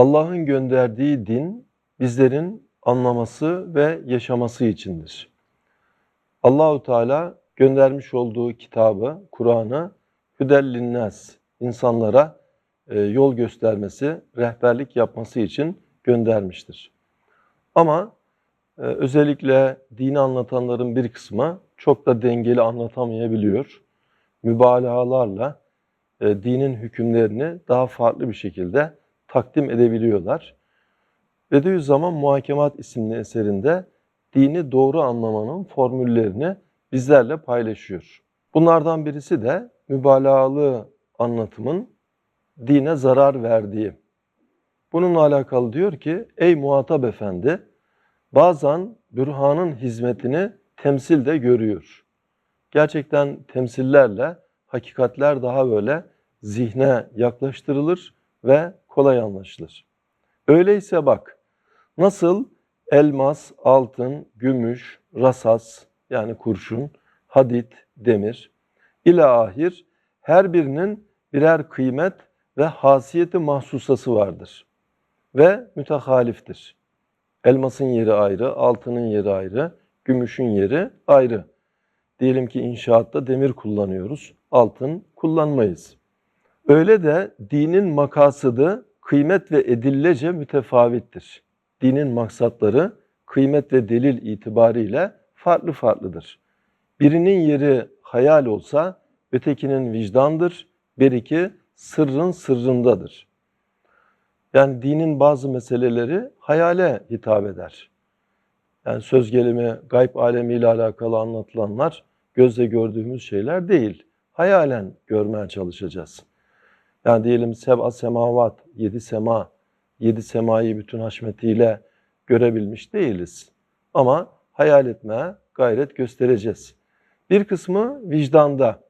Allah'ın gönderdiği din bizlerin anlaması ve yaşaması içindir. Allahu Teala göndermiş olduğu kitabı, Kur'an'ı hüdellinnas, insanlara e, yol göstermesi, rehberlik yapması için göndermiştir. Ama e, özellikle dini anlatanların bir kısmı çok da dengeli anlatamayabiliyor. Mübalağalarla e, dinin hükümlerini daha farklı bir şekilde takdim edebiliyorlar. Bediüzzaman Muhakemat isimli eserinde dini doğru anlamanın formüllerini bizlerle paylaşıyor. Bunlardan birisi de mübalağalı anlatımın dine zarar verdiği. Bununla alakalı diyor ki, ey muhatap efendi, bazen bürhanın hizmetini temsilde görüyor. Gerçekten temsillerle hakikatler daha böyle zihne yaklaştırılır ve kolay anlaşılır. Öyleyse bak, nasıl elmas, altın, gümüş, rasas yani kurşun, hadit, demir ile ahir her birinin birer kıymet ve hasiyeti mahsusası vardır ve mütehaliftir. Elmasın yeri ayrı, altının yeri ayrı, gümüşün yeri ayrı. Diyelim ki inşaatta demir kullanıyoruz, altın kullanmayız. Öyle de dinin makasıdı kıymet ve edillece mütefavittir. Dinin maksatları kıymet ve delil itibariyle farklı farklıdır. Birinin yeri hayal olsa ötekinin vicdandır, beriki sırrın sırrındadır. Yani dinin bazı meseleleri hayale hitap eder. Yani söz gelimi gayb alemiyle alakalı anlatılanlar gözle gördüğümüz şeyler değil. Hayalen görmeye çalışacağız. Yani diyelim seb'a semavat, yedi sema, yedi semayı bütün haşmetiyle görebilmiş değiliz. Ama hayal etmeye gayret göstereceğiz. Bir kısmı vicdanda.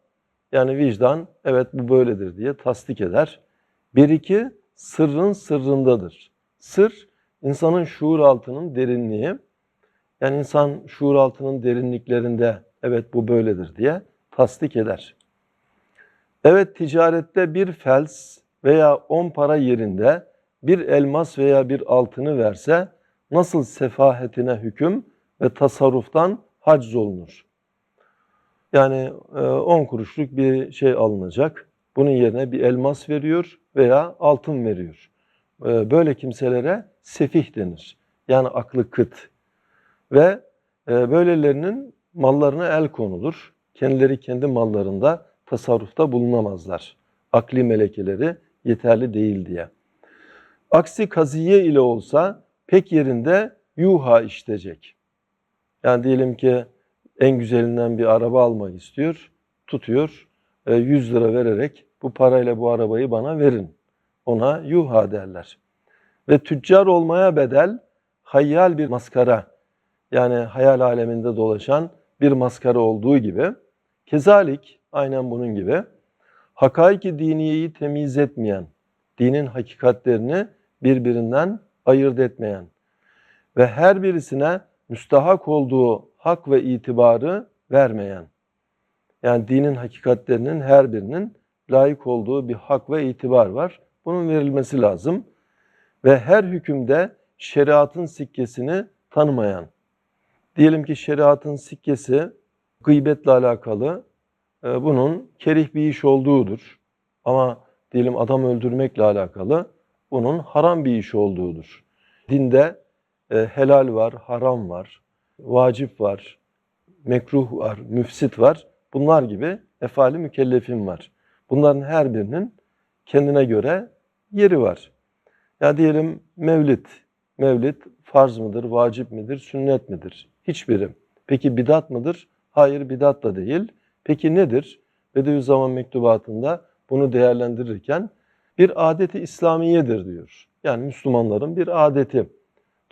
Yani vicdan evet bu böyledir diye tasdik eder. Bir iki sırrın sırrındadır. Sır insanın şuur altının derinliği. Yani insan şuur altının derinliklerinde evet bu böyledir diye tasdik eder. Evet ticarette bir fels veya on para yerinde bir elmas veya bir altını verse nasıl sefahetine hüküm ve tasarruftan haciz olunur. Yani 10 kuruşluk bir şey alınacak. Bunun yerine bir elmas veriyor veya altın veriyor. E, böyle kimselere sefih denir. Yani aklı kıt. Ve e, böylelerinin mallarına el konulur. Kendileri kendi mallarında tasarrufta bulunamazlar. Akli melekeleri yeterli değil diye. Aksi kaziye ile olsa pek yerinde yuha işleyecek. Yani diyelim ki en güzelinden bir araba almak istiyor, tutuyor, 100 e, lira vererek bu parayla bu arabayı bana verin. Ona yuha derler. Ve tüccar olmaya bedel hayyal bir maskara, yani hayal aleminde dolaşan bir maskara olduğu gibi, kezalik aynen bunun gibi, hakaiki diniyeyi temiz etmeyen, dinin hakikatlerini birbirinden ayırt etmeyen ve her birisine müstahak olduğu hak ve itibarı vermeyen. Yani dinin hakikatlerinin her birinin layık olduğu bir hak ve itibar var. Bunun verilmesi lazım. Ve her hükümde şeriatın sikkesini tanımayan. Diyelim ki şeriatın sikkesi gıybetle alakalı bunun kerih bir iş olduğudur. Ama diyelim adam öldürmekle alakalı bunun haram bir iş olduğudur. Dinde e, helal var, haram var, vacip var, mekruh var, müfsit var. Bunlar gibi efali mükellefin var. Bunların her birinin kendine göre yeri var. Ya diyelim mevlid. Mevlid farz mıdır, vacip midir, sünnet midir? Hiçbiri. Peki bidat mıdır? Hayır bidat da değil. Peki nedir? Bediüzzaman mektubatında bunu değerlendirirken bir adeti İslamiyedir diyor. Yani Müslümanların bir adeti.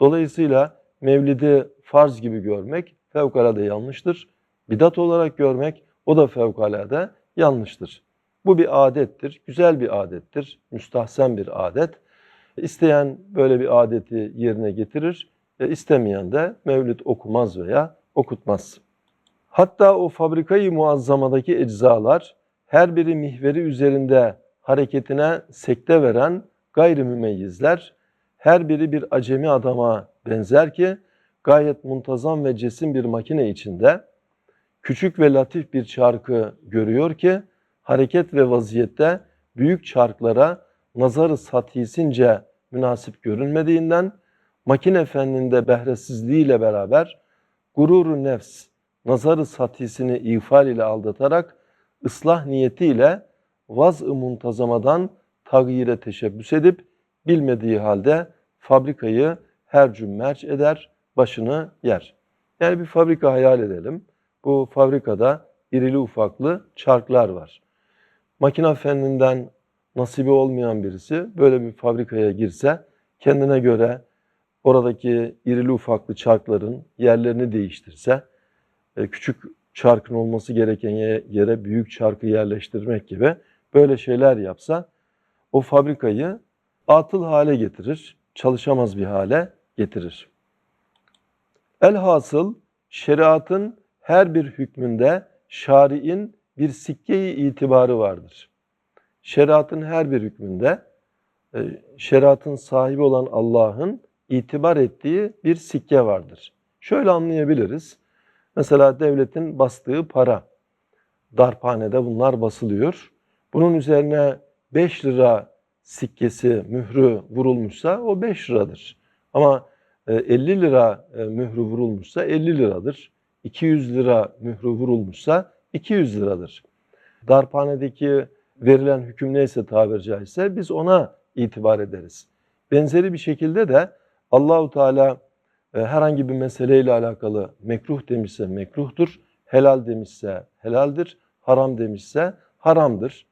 Dolayısıyla mevlidi farz gibi görmek fevkalade yanlıştır. Bidat olarak görmek o da fevkalade yanlıştır. Bu bir adettir, güzel bir adettir, müstahsen bir adet. İsteyen böyle bir adeti yerine getirir, e, istemeyen de mevlid okumaz veya okutmaz. Hatta o fabrikayı muazzamadaki eczalar her biri mihveri üzerinde hareketine sekte veren gayrimümeyyizler her biri bir acemi adama benzer ki gayet muntazam ve cesim bir makine içinde küçük ve latif bir çarkı görüyor ki hareket ve vaziyette büyük çarklara nazarı satisince münasip görünmediğinden makine fenninde behresizliğiyle beraber gururu nefs nazarı satisini ifal ile aldatarak ıslah niyetiyle vaz-ı muntazamadan tagyire teşebbüs edip bilmediği halde fabrikayı her cümmerç eder, başını yer. Yani bir fabrika hayal edelim. Bu fabrikada irili ufaklı çarklar var. Makina fenninden nasibi olmayan birisi böyle bir fabrikaya girse kendine göre oradaki irili ufaklı çarkların yerlerini değiştirse, küçük çarkın olması gereken ye- yere büyük çarkı yerleştirmek gibi böyle şeyler yapsa o fabrikayı atıl hale getirir, çalışamaz bir hale getirir. Elhasıl şeriatın her bir hükmünde şari'in bir sikkeyi itibarı vardır. Şeriatın her bir hükmünde e, şeriatın sahibi olan Allah'ın itibar ettiği bir sikke vardır. Şöyle anlayabiliriz. Mesela devletin bastığı para. Darphanede bunlar basılıyor. Bunun üzerine 5 lira sikkesi, mührü vurulmuşsa o 5 liradır. Ama e, 50 lira e, mührü vurulmuşsa 50 liradır. 200 lira mührü vurulmuşsa 200 liradır. Darphanedeki verilen hüküm neyse tabiri caizse biz ona itibar ederiz. Benzeri bir şekilde de Allahu Teala e, herhangi bir meseleyle alakalı mekruh demişse mekruhtur, helal demişse helaldir, haram demişse haramdır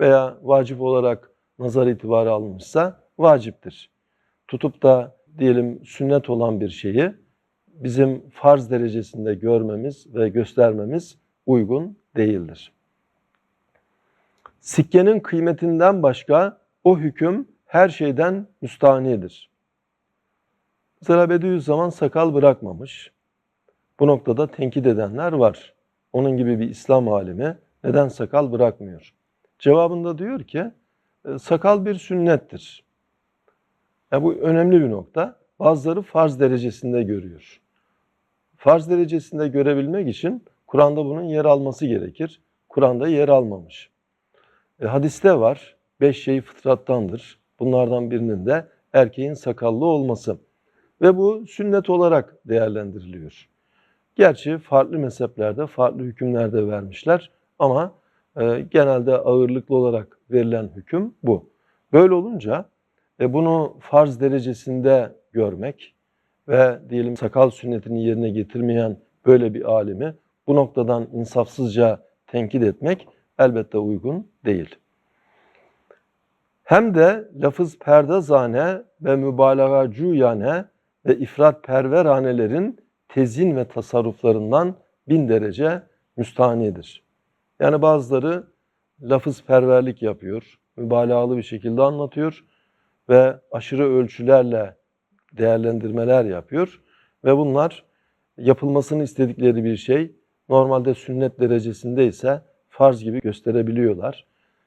veya vacip olarak nazar itibarı alınmışsa vaciptir. Tutup da diyelim sünnet olan bir şeyi bizim farz derecesinde görmemiz ve göstermemiz uygun değildir. Sikkenin kıymetinden başka o hüküm her şeyden müstahanidir. Mesela Bediüzzaman sakal bırakmamış. Bu noktada tenkit edenler var. Onun gibi bir İslam alimi neden sakal bırakmıyor? Cevabında diyor ki e, sakal bir sünnettir. Ya bu önemli bir nokta. Bazıları farz derecesinde görüyor. Farz derecesinde görebilmek için Kur'an'da bunun yer alması gerekir. Kur'an'da yer almamış. E, hadiste var. Beş şey fıtrattandır. Bunlardan birinin de erkeğin sakallı olması. Ve bu sünnet olarak değerlendiriliyor. Gerçi farklı mezheplerde, farklı hükümlerde vermişler ama e, genelde ağırlıklı olarak verilen hüküm bu. Böyle olunca e, bunu farz derecesinde görmek ve diyelim sakal sünnetini yerine getirmeyen böyle bir alimi bu noktadan insafsızca tenkit etmek elbette uygun değil. Hem de lafız perdazane ve mübalağacuyane ve ifrat perveranelerin tezin ve tasarruflarından bin derece müstahanidir. Yani bazıları lafız perverlik yapıyor, mübalağalı bir şekilde anlatıyor ve aşırı ölçülerle değerlendirmeler yapıyor ve bunlar yapılmasını istedikleri bir şey normalde sünnet derecesinde ise farz gibi gösterebiliyorlar.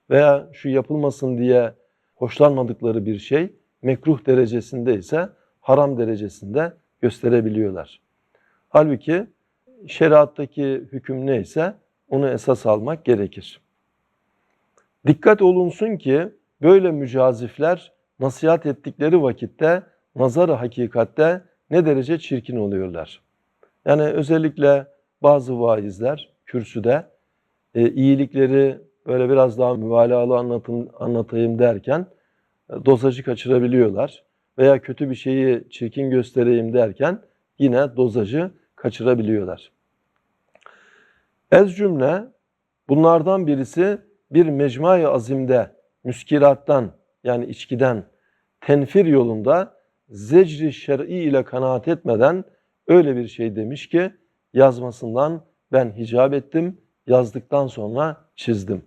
Veya şu yapılmasın diye hoşlanmadıkları bir şey mekruh derecesinde ise haram derecesinde gösterebiliyorlar. Halbuki şeriattaki hüküm neyse onu esas almak gerekir. Dikkat olunsun ki böyle mücazifler nasihat ettikleri vakitte nazarı hakikatte ne derece çirkin oluyorlar. Yani özellikle bazı vaizler kürsüde e, iyilikleri böyle biraz daha mübalağalı anlatın, anlatayım derken e, dozajı kaçırabiliyorlar. Veya kötü bir şeyi çirkin göstereyim derken yine dozajı kaçırabiliyorlar. Ez cümle bunlardan birisi bir mecmuayı azimde müskirattan yani içkiden tenfir yolunda zecri şer'i ile kanaat etmeden öyle bir şey demiş ki yazmasından ben hicap ettim, yazdıktan sonra çizdim.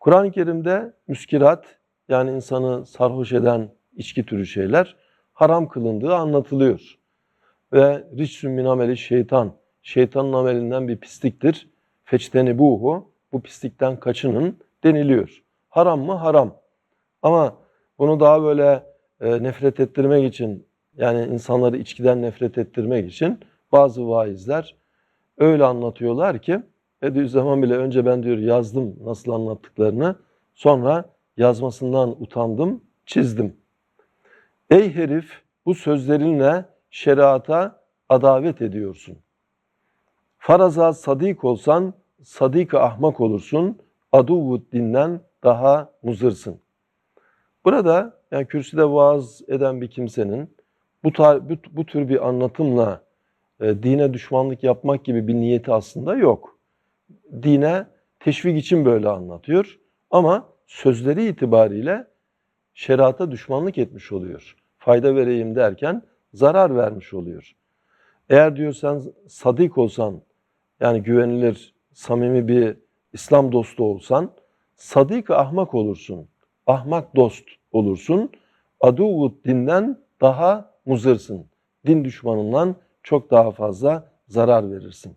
Kur'an-ı Kerim'de müskirat yani insanı sarhoş eden içki türü şeyler haram kılındığı anlatılıyor. Ve riçsün min ameli şeytan, şeytanın amelinden bir pisliktir. Feçteni buhu, bu pislikten kaçının deniliyor. Haram mı? Haram. Ama bunu daha böyle e, nefret ettirmek için yani insanları içkiden nefret ettirmek için bazı vaizler öyle anlatıyorlar ki Bediüzzaman bile önce ben diyor yazdım nasıl anlattıklarını sonra yazmasından utandım çizdim. Ey herif bu sözlerinle şeriata adavet ediyorsun. Faraza sadik olsan sadik ahmak olursun. Aduvud dinden daha muzırsın. Burada yani kürsüde vaaz eden bir kimsenin bu, tar- bu, bu tür bir anlatımla e, dine düşmanlık yapmak gibi bir niyeti aslında yok. Dine teşvik için böyle anlatıyor ama sözleri itibariyle şerata düşmanlık etmiş oluyor. Fayda vereyim derken zarar vermiş oluyor. Eğer diyor sen sadık olsan yani güvenilir, samimi bir İslam dostu olsan sadık ahmak olursun. Ahmak dost olursun. Aduvut dinden daha muzırsın. Din düşmanından çok daha fazla zarar verirsin.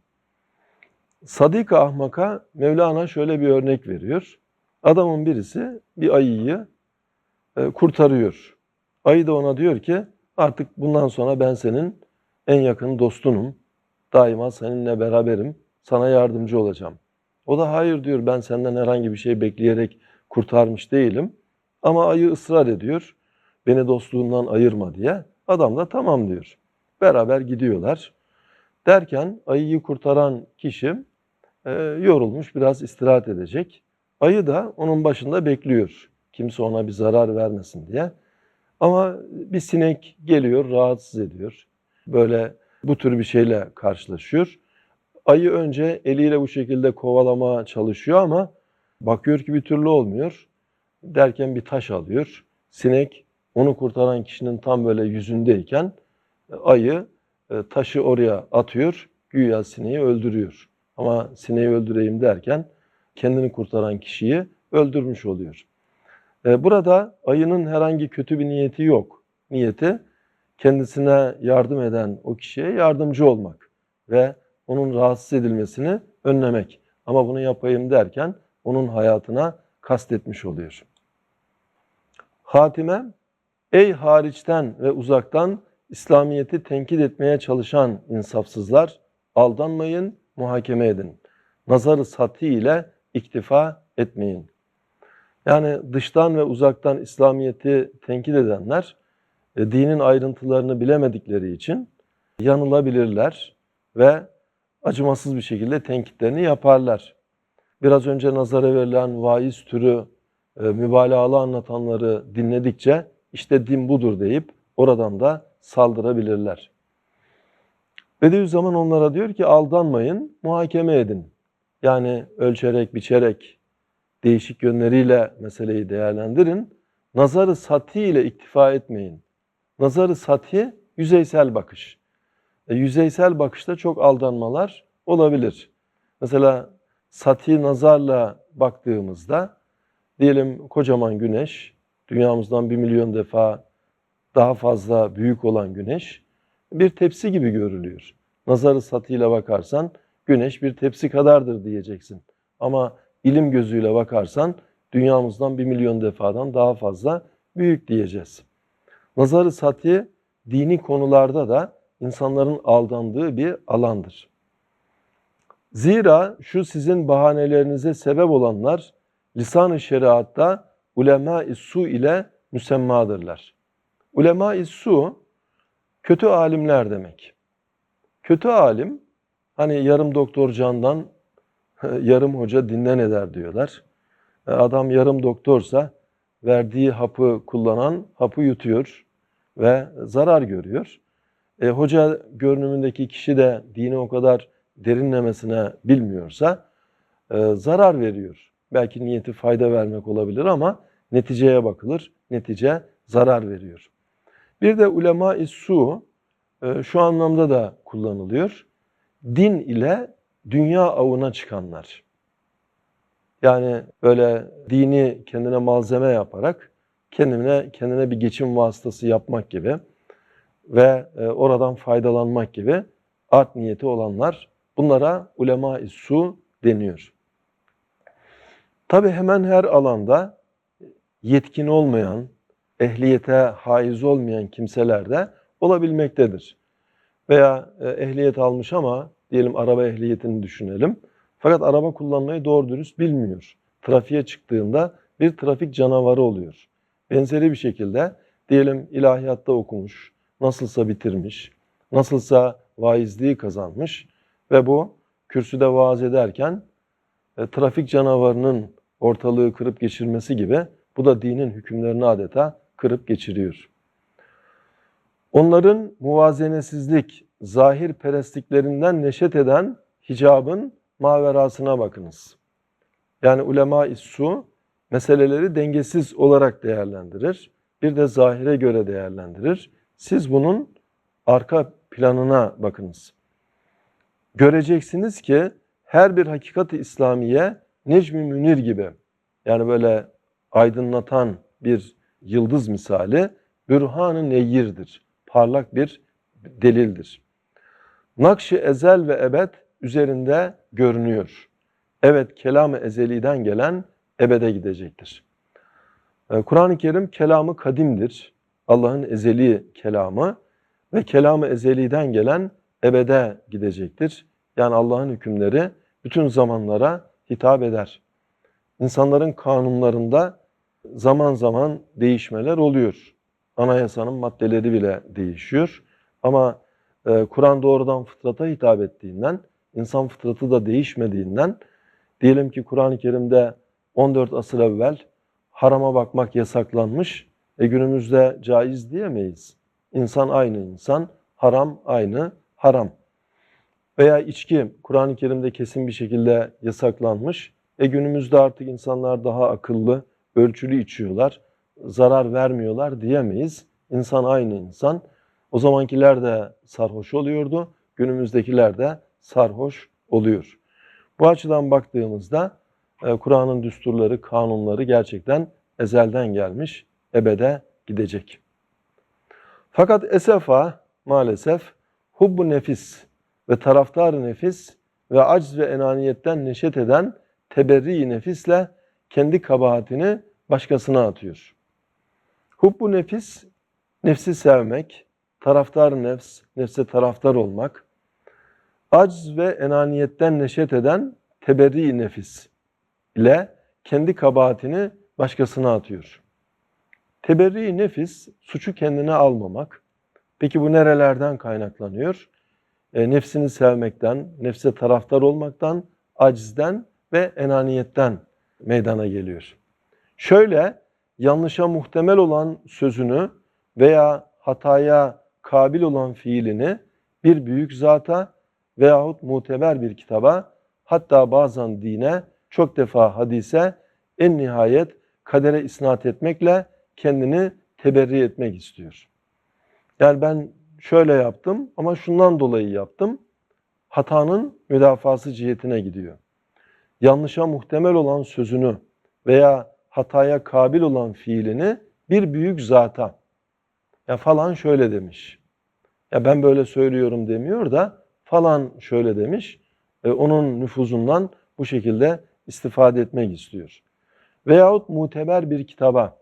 Sadık ahmaka Mevlana şöyle bir örnek veriyor. Adamın birisi bir ayıyı e, kurtarıyor. Ayı da ona diyor ki artık bundan sonra ben senin en yakın dostunum. Daima seninle beraberim. Sana yardımcı olacağım. O da hayır diyor ben senden herhangi bir şey bekleyerek kurtarmış değilim. Ama ayı ısrar ediyor. Beni dostluğundan ayırma diye. Adam da tamam diyor. Beraber gidiyorlar. Derken ayıyı kurtaran kişi e, yorulmuş biraz istirahat edecek. Ayı da onun başında bekliyor. Kimse ona bir zarar vermesin diye. Ama bir sinek geliyor, rahatsız ediyor. Böyle bu tür bir şeyle karşılaşıyor. Ayı önce eliyle bu şekilde kovalama çalışıyor ama bakıyor ki bir türlü olmuyor. Derken bir taş alıyor. Sinek onu kurtaran kişinin tam böyle yüzündeyken ayı e, taşı oraya atıyor. Güya sineği öldürüyor. Ama sineği öldüreyim derken kendini kurtaran kişiyi öldürmüş oluyor. E, Burada ayının herhangi kötü bir niyeti yok. Niyeti kendisine yardım eden o kişiye yardımcı olmak ve onun rahatsız edilmesini önlemek. Ama bunu yapayım derken onun hayatına kastetmiş oluyor. Hatime, ey hariçten ve uzaktan İslamiyet'i tenkit etmeye çalışan insafsızlar, aldanmayın, muhakeme edin. Nazarı sati ile iktifa etmeyin. Yani dıştan ve uzaktan İslamiyet'i tenkit edenler, e, dinin ayrıntılarını bilemedikleri için yanılabilirler ve acımasız bir şekilde tenkitlerini yaparlar. Biraz önce nazara verilen vaiz türü e, mübalağalı anlatanları dinledikçe işte din budur deyip oradan da saldırabilirler. Bediüzzaman onlara diyor ki aldanmayın, muhakeme edin. Yani ölçerek, biçerek, değişik yönleriyle meseleyi değerlendirin. Nazarı sati ile iktifa etmeyin. Nazarı sati yüzeysel bakış. E, yüzeysel bakışta çok aldanmalar olabilir. Mesela sati nazarla baktığımızda diyelim kocaman güneş, dünyamızdan bir milyon defa daha fazla büyük olan güneş bir tepsi gibi görülüyor. Nazarı satıyla bakarsan güneş bir tepsi kadardır diyeceksin. Ama ilim gözüyle bakarsan dünyamızdan bir milyon defadan daha fazla büyük diyeceğiz. Nazarı sati dini konularda da insanların aldandığı bir alandır. Zira şu sizin bahanelerinize sebep olanlar lisan-ı şeriatta ulema-i su ile müsemmadırlar. Ulema-i su kötü alimler demek. Kötü alim hani yarım doktor candan yarım hoca dinden eder diyorlar. E, Adam yarım doktorsa verdiği hapı kullanan hapı yutuyor ve zarar görüyor. E, hoca görünümündeki kişi de dini o kadar derinlemesine bilmiyorsa e, zarar veriyor. Belki niyeti fayda vermek olabilir ama neticeye bakılır. Netice zarar veriyor. Bir de ulema-i su e, şu anlamda da kullanılıyor. Din ile dünya avına çıkanlar. Yani böyle dini kendine malzeme yaparak kendine kendine bir geçim vasıtası yapmak gibi ve e, oradan faydalanmak gibi art niyeti olanlar bunlara ulema-i su deniyor. Tabi hemen her alanda yetkin olmayan, ehliyete haiz olmayan kimseler de olabilmektedir. Veya e, ehliyet almış ama diyelim araba ehliyetini düşünelim. Fakat araba kullanmayı doğru dürüst bilmiyor. Trafiğe çıktığında bir trafik canavarı oluyor. Benzeri bir şekilde diyelim ilahiyatta okumuş, nasılsa bitirmiş, nasılsa vaizliği kazanmış ve bu kürsüde vaaz ederken e, trafik canavarının ortalığı kırıp geçirmesi gibi bu da dinin hükümlerini adeta kırıp geçiriyor. Onların muvazenesizlik, zahir perestliklerinden neşet eden hicabın maverasına bakınız. Yani ulema-i su meseleleri dengesiz olarak değerlendirir. Bir de zahire göre değerlendirir. Siz bunun arka planına bakınız. Göreceksiniz ki her bir hakikati İslamiye Necmi Münir gibi yani böyle aydınlatan bir yıldız misali bürhan-ı neyyirdir. Parlak bir delildir. Nakş-ı ezel ve ebed üzerinde görünüyor. Evet kelam-ı ezeliden gelen ebede gidecektir. Ee, Kur'an-ı Kerim kelamı kadimdir. Allah'ın ezeli kelamı ve kelamı ezeliden gelen ebede gidecektir. Yani Allah'ın hükümleri bütün zamanlara hitap eder. İnsanların kanunlarında zaman zaman değişmeler oluyor. Anayasanın maddeleri bile değişiyor. Ama Kur'an doğrudan fıtrata hitap ettiğinden, insan fıtratı da değişmediğinden, diyelim ki Kur'an-ı Kerim'de 14 asır evvel harama bakmak yasaklanmış, e günümüzde caiz diyemeyiz. İnsan aynı insan, haram aynı haram. Veya içki Kur'an-ı Kerim'de kesin bir şekilde yasaklanmış. E günümüzde artık insanlar daha akıllı, ölçülü içiyorlar, zarar vermiyorlar diyemeyiz. İnsan aynı insan. O zamankiler de sarhoş oluyordu, günümüzdekiler de sarhoş oluyor. Bu açıdan baktığımızda e, Kur'an'ın düsturları, kanunları gerçekten ezelden gelmiş, ebede gidecek. Fakat esefa maalesef hubbu nefis ve taraftar nefis ve acz ve enaniyetten neşet eden teberri nefisle kendi kabahatini başkasına atıyor. Hubbu nefis, nefsi sevmek, taraftar nefs, nefse taraftar olmak, acz ve enaniyetten neşet eden teberri nefis ile kendi kabahatini başkasına atıyor. Teberri nefis, suçu kendine almamak. Peki bu nerelerden kaynaklanıyor? E, nefsini sevmekten, nefse taraftar olmaktan, acizden ve enaniyetten meydana geliyor. Şöyle yanlışa muhtemel olan sözünü veya hataya kabil olan fiilini bir büyük zata veyahut muteber bir kitaba hatta bazen dine çok defa hadise en nihayet kadere isnat etmekle kendini teberri etmek istiyor. Yani ben şöyle yaptım ama şundan dolayı yaptım. Hatanın müdafası cihetine gidiyor. Yanlışa muhtemel olan sözünü veya hataya kabil olan fiilini bir büyük zata ya falan şöyle demiş. Ya ben böyle söylüyorum demiyor da falan şöyle demiş. E, onun nüfuzundan bu şekilde istifade etmek istiyor. Veyahut muteber bir kitaba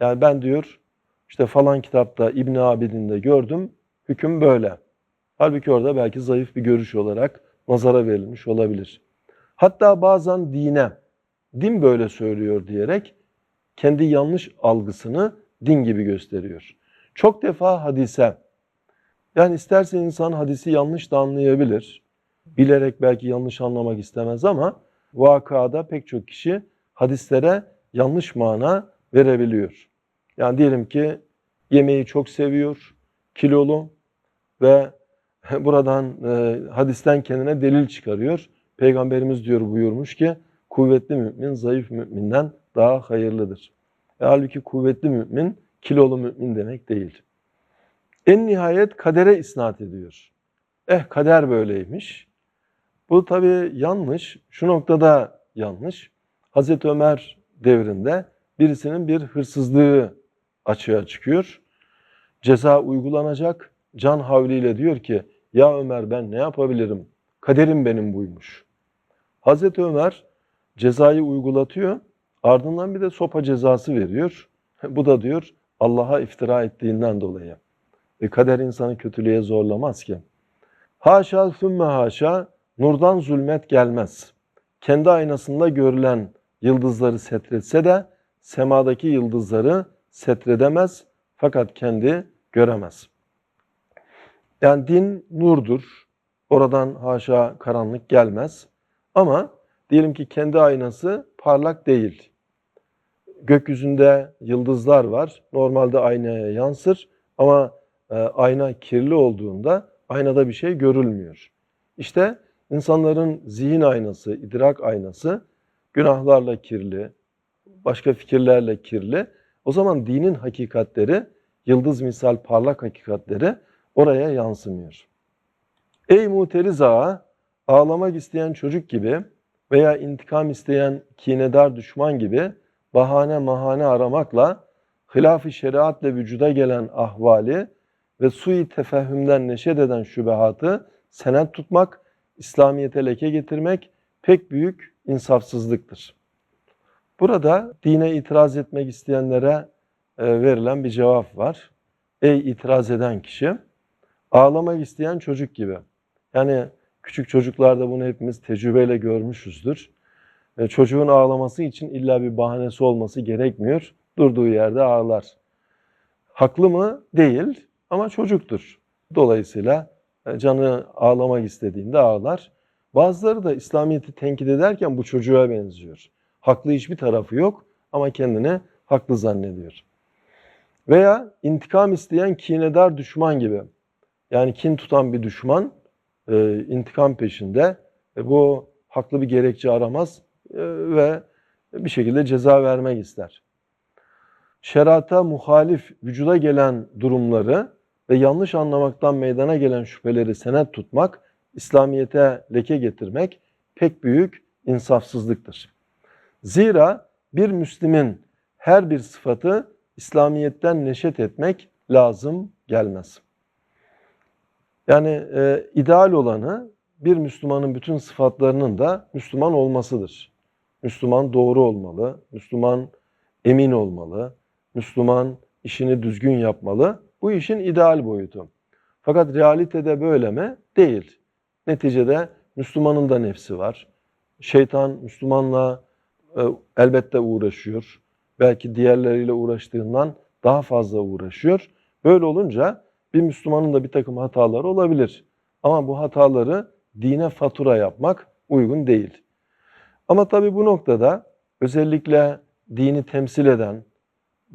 yani ben diyor işte falan kitapta İbn Abidin'de gördüm hüküm böyle. Halbuki orada belki zayıf bir görüş olarak nazara verilmiş olabilir. Hatta bazen dine din böyle söylüyor diyerek kendi yanlış algısını din gibi gösteriyor. Çok defa hadise yani isterse insan hadisi yanlış da anlayabilir. Bilerek belki yanlış anlamak istemez ama vakada pek çok kişi hadislere yanlış mana verebiliyor. Yani diyelim ki yemeği çok seviyor, kilolu ve buradan e, hadisten kendine delil çıkarıyor. Peygamberimiz diyor buyurmuş ki kuvvetli mümin zayıf müminden daha hayırlıdır. E, halbuki kuvvetli mümin kilolu mümin demek değil. En nihayet kadere isnat ediyor. Eh kader böyleymiş. Bu tabi yanlış. Şu noktada yanlış. Hazreti Ömer devrinde birisinin bir hırsızlığı açığa çıkıyor. Ceza uygulanacak. Can havliyle diyor ki ya Ömer ben ne yapabilirim? Kaderim benim buymuş. Hazreti Ömer cezayı uygulatıyor. Ardından bir de sopa cezası veriyor. Bu da diyor Allah'a iftira ettiğinden dolayı. Ve kader insanı kötülüğe zorlamaz ki. Haşa sümme haşa nurdan zulmet gelmez. Kendi aynasında görülen yıldızları setretse de semadaki yıldızları setredemez fakat kendi göremez. Yani din nurdur. Oradan haşa karanlık gelmez. Ama diyelim ki kendi aynası parlak değil. Gökyüzünde yıldızlar var. Normalde aynaya yansır ama e, ayna kirli olduğunda aynada bir şey görülmüyor. İşte insanların zihin aynası, idrak aynası günahlarla kirli, başka fikirlerle kirli. O zaman dinin hakikatleri, yıldız misal parlak hakikatleri oraya yansımıyor. Ey muteriz ağlamak isteyen çocuk gibi veya intikam isteyen kinedar düşman gibi bahane mahane aramakla hilaf-ı şeriatle vücuda gelen ahvali ve sui tefehümden neşet eden şübehatı senet tutmak, İslamiyete leke getirmek pek büyük insafsızlıktır. Burada dine itiraz etmek isteyenlere e, verilen bir cevap var. Ey itiraz eden kişi, ağlamak isteyen çocuk gibi. Yani küçük çocuklarda bunu hepimiz tecrübeyle görmüşüzdür. E, çocuğun ağlaması için illa bir bahanesi olması gerekmiyor. Durduğu yerde ağlar. Haklı mı? Değil ama çocuktur. Dolayısıyla e, canı ağlamak istediğinde ağlar. Bazıları da İslamiyet'i tenkit ederken bu çocuğa benziyor. Haklı hiçbir tarafı yok ama kendini haklı zannediyor. Veya intikam isteyen kinedar düşman gibi. Yani kin tutan bir düşman e, intikam peşinde. Bu haklı bir gerekçe aramaz ve bir şekilde ceza vermek ister. Şerata muhalif vücuda gelen durumları ve yanlış anlamaktan meydana gelen şüpheleri senet tutmak, İslamiyete leke getirmek pek büyük insafsızlıktır. Zira bir Müslim'in her bir sıfatı İslamiyet'ten neşet etmek lazım gelmez. Yani e, ideal olanı bir Müslümanın bütün sıfatlarının da Müslüman olmasıdır. Müslüman doğru olmalı, Müslüman emin olmalı, Müslüman işini düzgün yapmalı. Bu işin ideal boyutu. Fakat realitede böyle mi? Değil. Neticede Müslümanın da nefsi var. Şeytan Müslümanla e, elbette uğraşıyor. Belki diğerleriyle uğraştığından daha fazla uğraşıyor. Böyle olunca bir Müslümanın da bir takım hataları olabilir. Ama bu hataları dine fatura yapmak uygun değil. Ama tabii bu noktada özellikle dini temsil eden,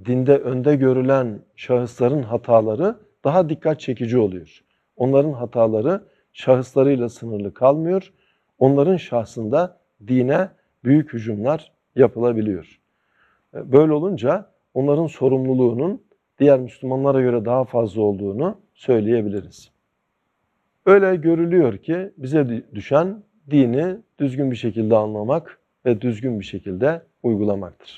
dinde önde görülen şahısların hataları daha dikkat çekici oluyor. Onların hataları şahıslarıyla sınırlı kalmıyor. Onların şahsında dine büyük hücumlar yapılabiliyor. Böyle olunca onların sorumluluğunun diğer Müslümanlara göre daha fazla olduğunu söyleyebiliriz. Öyle görülüyor ki bize düşen dini düzgün bir şekilde anlamak ve düzgün bir şekilde uygulamaktır.